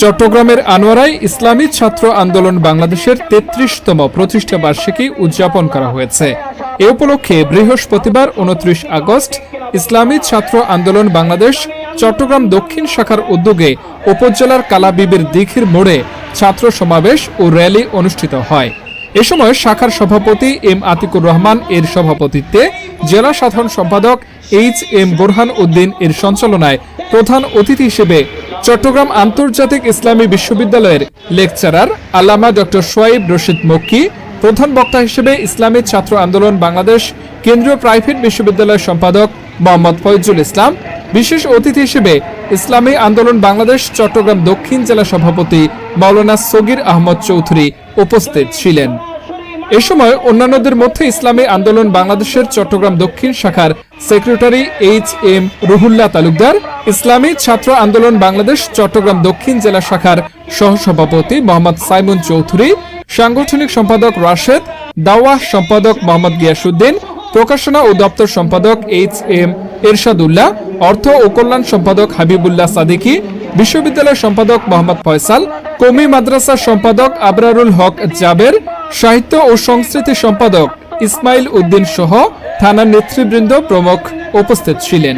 চট্টগ্রামের আনোয়ারায় ইসলামী ছাত্র আন্দোলন বাংলাদেশের তেত্রিশতম প্রতিষ্ঠা বার্ষিকী উদযাপন করা হয়েছে। এ উপলক্ষে বৃহস্পতিবার উনত্রিশ আগস্ট ইসলামী ছাত্র আন্দোলন বাংলাদেশ চট্টগ্রাম দক্ষিণ শাখার উদ্যোগে উপজেলার কালাবিবির দিঘির মোড়ে ছাত্র সমাবেশ ও র্যালি অনুষ্ঠিত হয়। এ সময় শাখার সভাপতি এম আতিকুর রহমান এর সভাপতিত্বে জেলা সাধারণ সম্পাদক এইচ এম বোরহান উদ্দিন এর সঞ্চালনায় প্রধান অতিথি হিসেবে চট্টগ্রাম আন্তর্জাতিক ইসলামী বিশ্ববিদ্যালয়ের লেকচারার আল্লামা ডক্টর সোয়াইব রশিদ মক্কি, প্রধান বক্তা হিসেবে ইসলামী ছাত্র আন্দোলন বাংলাদেশ, কেন্দ্রীয় প্রাইভেট বিশ্ববিদ্যালয়ের সম্পাদক মোহাম্মদ ফয়জুল ইসলাম, বিশেষ অতিথি হিসেবে ইসলামী আন্দোলন বাংলাদেশ, চট্টগ্রাম দক্ষিণ জেলা সভাপতি মাওলানা সগির আহমদ চৌধুরী উপস্থিত ছিলেন। এ সময় অন্যান্যদের মধ্যে ইসলামী আন্দোলন বাংলাদেশের চট্টগ্রাম দক্ষিণ শাখার secretary H M Ruhullah Talukdar, Islami Chhatra Andolan Bangladesh Chittagong দক্ষিণ জেলা শাখার সহসভাপতি মোহাম্মদ সাইমুন চৌধুরী, সাংগঠনিক সম্পাদক রাশেদ, দাওয়াহ সম্পাদক মোহাম্মদ গিয়াসুদ্দিন প্রকাশনা ও দপ্তর সম্পাদক এইচ এম এরশাদুল্লাহ, অর্থ ও কল্যাণ সম্পাদক হাবিবুল্লাহ সাদিকি বিশ্ববিদ্যালয়ের সম্পাদক মোহাম্মদ ফয়সাল, কমি মাদ্রাসার সম্পাদক আবরারুল হক জাবের, সাহিত্য ও সংস্কৃতি সম্পাদক ইসমাইল উদ্দিন সহ থানার নেতৃবৃন্দ প্রমুখ উপস্থিত ছিলেন।